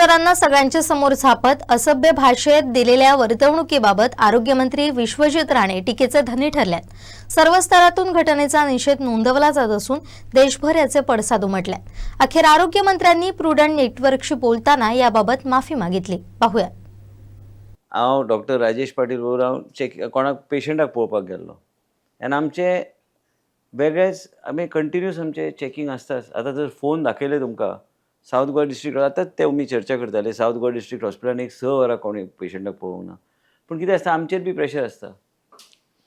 डॉक्टरांना सगळ्यांच्या समोर झापत असभ्य भाषेत दिलेल्या वर्तवणुकीबाबत आरोग्यमंत्री विश्वजित राणे टीकेचे धनी ठरल्यात. सर्व स्तरातून घटनेचा निषेध नोंदवला जात असून देशभर याचे पडसाद उमटल्यात. अखेर आरोग्यमंत्र्यांनी प्रुडंट नेटवर्कशी बोलताना याबाबत माफी मागितली. पाहूया हांव डॉक्टर राजेश पाटील बरोबर हांव कोणाक पेशंटाक पळोवपाक गेल्लो? आनी आमचे वेगळेच आमी कंटिन्यूस आमचे चेकिंग आसताच आतां जर फोन दाखयले तुमकां सावथ गोवा डिस्ट्रिक्ट आतांच ते आमी चर्चा करताले सावथ गोवा डिस्ट्रिक्ट हॉस्पिटलान एक स वरां कोणी पेशंटाक पळोवंक ना पूण कितें आसता आमचेर बी प्रेशर आसता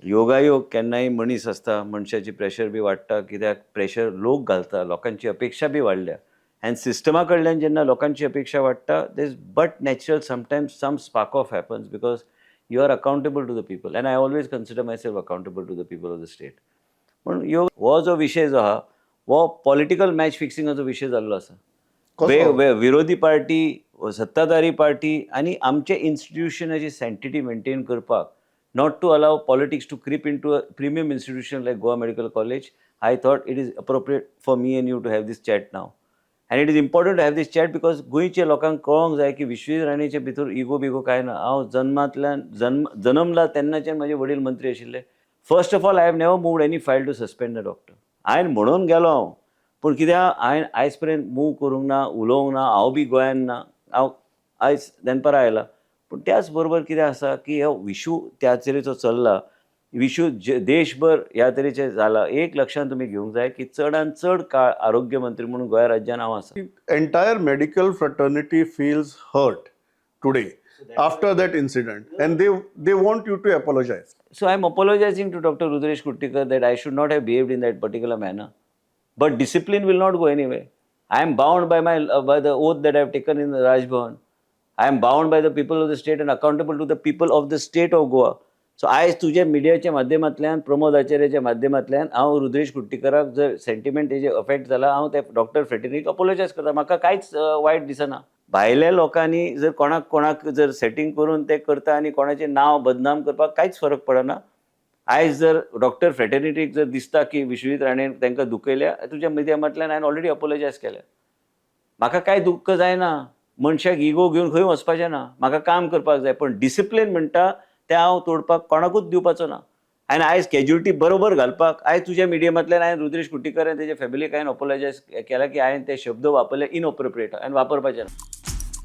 योगायोग केन्नाय मनीस आसता मनशाची प्रेशर बी वाडटा कित्याक प्रेशर लोक घालता लोकांची अपेक्षा बी वाडल्या अँड सिस्टमा कडल्यान जेन्ना लोकांची अपेक्षा वाडटा देस but natural sometimes some spark of happens because you are accountable to the people and I always consider myself accountable to the people of the state पूण योग हो जो विशय जो आहा हो पॉलिटिकल मॅच फिक्सिंगाचो विशय जाल्लो आसा विरोधी पार्टी सत्ताधारी पार्टी आनी आमचे इन्स्टिट्युशनाची सँटिटी मेंटेन करपाक not to allow politics to creep into a premium institution like Goa medical college I thought it is appropriate for me and you to have this chat now and it is important to have this chat because गोंयच्या लोकांक कळोंक जाय की विश्वेश राणेचे भितर ego बिगो काय ना. हांव जन्मांतल्यान जन्म जन्मला तेन्नाच्यान म्हजे वडील मंत्री आशिल्ले. First of all I have never moved any file to suspend the doctor हांवें म्हणून गेलो हांव. पूण कित्याक हांवें आयज पर्यंत मूव करूंक ना उलोवंक ना हांव बी गोंयान ना हांव आयज दनपरां आयलां पूण त्याच बरोबर कितें आसा की हो विशू त्या तरेचो चल्ला विशू जे देशभर ह्या तरेचे जाला एक लक्षांत तुमी घेवंक जाय की चडान चड काळ आरोग्य मंत्री म्हणून गोंय राज्यान हांव आसा entire medical fraternity feels hurt today after that incident and they they want you to apologise so I am apologising to doctor Rudresh Kuttikar that I should not have behave in that particular manner But discipline will not go anywhere. I am bound by my uh, by the oath that I have taken in the Raj Bhavan. I am bound by the people of the state and accountable to the people of the state of Goa. So आयज तुझ्या मिडियाच्या माध्यमांतल्यान प्रमोद आचार्याच्या माध्यमांतल्यान हांव रुद्रेश कुट्टीकराक जर sentiment तेजे affect जाला हांव त्या डॉक्टर फ्रेटरीक अपोलोजायज करता म्हाका कांयच वायट दिसना भायल्या लोकांनी जर कोणाक कोणाक जर सेटींग करून ते करता आनी कोणाचें नांव बदनाम करपाक कांयच फरक पडना आयज जर डॉक्टर फ्रेटर्निटीक जर दिसता की विश्वजीत राणेन तांकां दुखयल्या तुज्या माध्यमांतल्यान हांवें ऑलरेडी अपोलोजायज केल्या. म्हाका कांय दुख्ख जायना मनशाक इगो घेवन खंय वचपाचें ना म्हाका काम करपाक जाय पण डिसिप्लीन म्हणटा तें हांव तोडपाक कोणाकूच दिवपाचो ना. हांवें आयज कॅज्युलिटी बरोबर घालपाक आयज तुज्या मिडियमांतल्यान हांवें रुद्रेश कुटीकर आनी तेजे फॅमिलीक हांवें अपोलोजायज केला की हांवें ते शब्द वापरले इनअप्रोप्रिएट हांवें वापरपाचे ना.